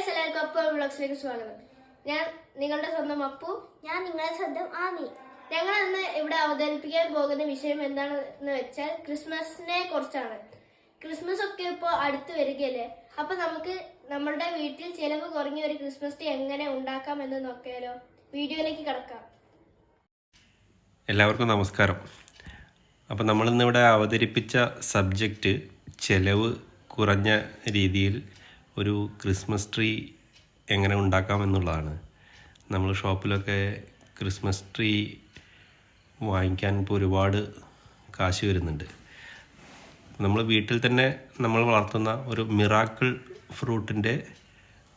Guys എല്ലാവർക്കും അപ്പു വ്ളോഗ്സിലേക്ക് സ്വാഗതം. ഞാൻ നിങ്ങളുടെ സ്വന്തം അപ്പു. ഞാൻ നിങ്ങളുടെ സ്വന്തം ആമി. ഞങ്ങൾ ഇന്ന് ഇവിടെ അവതരിപ്പിക്കാൻ പോകുന്ന വിഷയം എന്താണെന്ന് വെച്ചാൽ ക്രിസ്മസിനെ കുറിച്ചാണ്. ക്രിസ്മസ് ഒക്കെ ഇപ്പോൾ അടുത്ത് വരികയല്ലേ? അപ്പൊ നമുക്ക് നമ്മളുടെ വീട്ടിൽ ചിലവ് കുറഞ്ഞ ഒരു ക്രിസ്മസ് ട്രീ എങ്ങനെ ഉണ്ടാക്കാം എന്ന് നോക്കിയാലോ? വീഡിയോയിലേക്ക് കിടക്കാം. എല്ലാവർക്കും നമസ്കാരം. അപ്പോൾ നമ്മളിന്നിവിടെ അവതരിപ്പിച്ച സബ്ജക്റ്റ് ചെലവ് കുറഞ്ഞ രീതിയിൽ ഒരു ക്രിസ്മസ് ട്രീ എങ്ങനെ ഉണ്ടാക്കാം എന്നുള്ളതാണ്. നമ്മൾ ഷോപ്പിലൊക്കെ ക്രിസ്മസ് ട്രീ വാങ്ങിക്കാൻ ഇപ്പോൾ ഒരുപാട് കാശ് വരുന്നുണ്ട്. നമ്മൾ വീട്ടിൽ തന്നെ നമ്മൾ വളർത്തുന്ന ഒരു മിറാക്കിൾ ഫ്രൂട്ടിന്റെ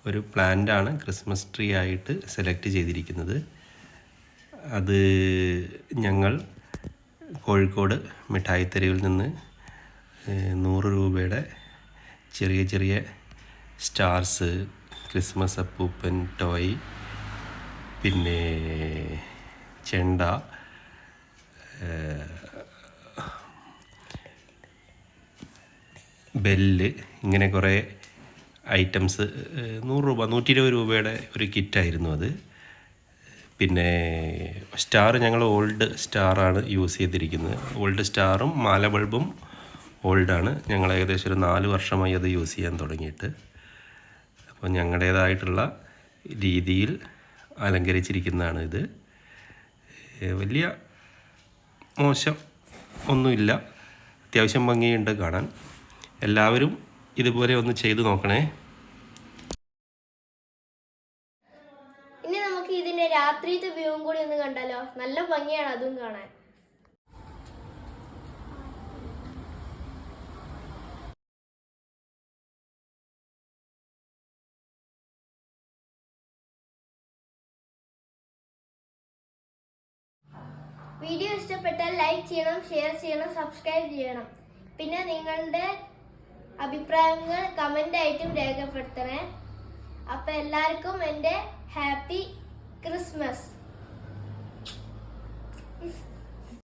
ഒരു പ്ലാന്റാണ് ക്രിസ്മസ് ട്രീ ആയിട്ട് സെലക്ട് ചെയ്തിരിക്കുന്നത്. അത് ഞങ്ങൾ കോഴിക്കോട് മിഠായിത്തെരുവിൽ നിന്ന് നൂറ് രൂപയുടെ ചെറിയ ചെറിയ സ്റ്റാർസ് ക്രിസ്മസ് അപ്പൂപ്പൻ ടോയ് പിന്നെ ചെണ്ട ബെല്ല് ഇങ്ങനെ കുറേ ഐറ്റംസ് നൂറ് രൂപ നൂറ്റി ഇരുപത് രൂപയുടെ ഒരു കിറ്റായിരുന്നു അത്. പിന്നെ സ്റ്റാർ ഞങ്ങൾ ഓൾഡ് സ്റ്റാറാണ് യൂസ് ചെയ്തിരിക്കുന്നത്. ഓൾഡ് സ്റ്റാറും മാല ബൾബും ഓൾഡാണ്. ഞങ്ങൾ ഏകദേശം ഒരു നാല് വർഷമായി അത് യൂസ് ചെയ്യാൻ തുടങ്ങിയിട്ട്. അപ്പോൾ ഞങ്ങളുടേതായിട്ടുള്ള രീതിയിൽ അലങ്കരിച്ചിരിക്കുന്നതാണ് ഇത്. വലിയ മോശം ഒന്നുമില്ല. അത്യാവശ്യം ഭംഗിയുണ്ട് കാണാൻ. എല്ലാവരും ഇതുപോലെ ഒന്ന് ചെയ്തു നോക്കണേ. ഇനി നമുക്ക് ഇതിന്റെ രാത്രിത്തെ വ്യൂവും കൂടി ഒന്ന് കണ്ടാലോ? നല്ല ഭംഗിയാണ് അതും കാണാൻ. വീഡിയോ ഇഷ്ടപ്പെട്ടാൽ ലൈക്ക് ചെയ്യണം ഷെയർ ചെയ്യണം സബ്സ്ക്രൈബ് ചെയ്യണം. പിന്നെ നിങ്ങളുടെ അഭിപ്രായങ്ങൾ കമന്റ് ആയിട്ടും രേഖപ്പെടുത്തണേ. അപ്പം എല്ലാവർക്കും എന്റെ ഹാപ്പി ക്രിസ്മസ്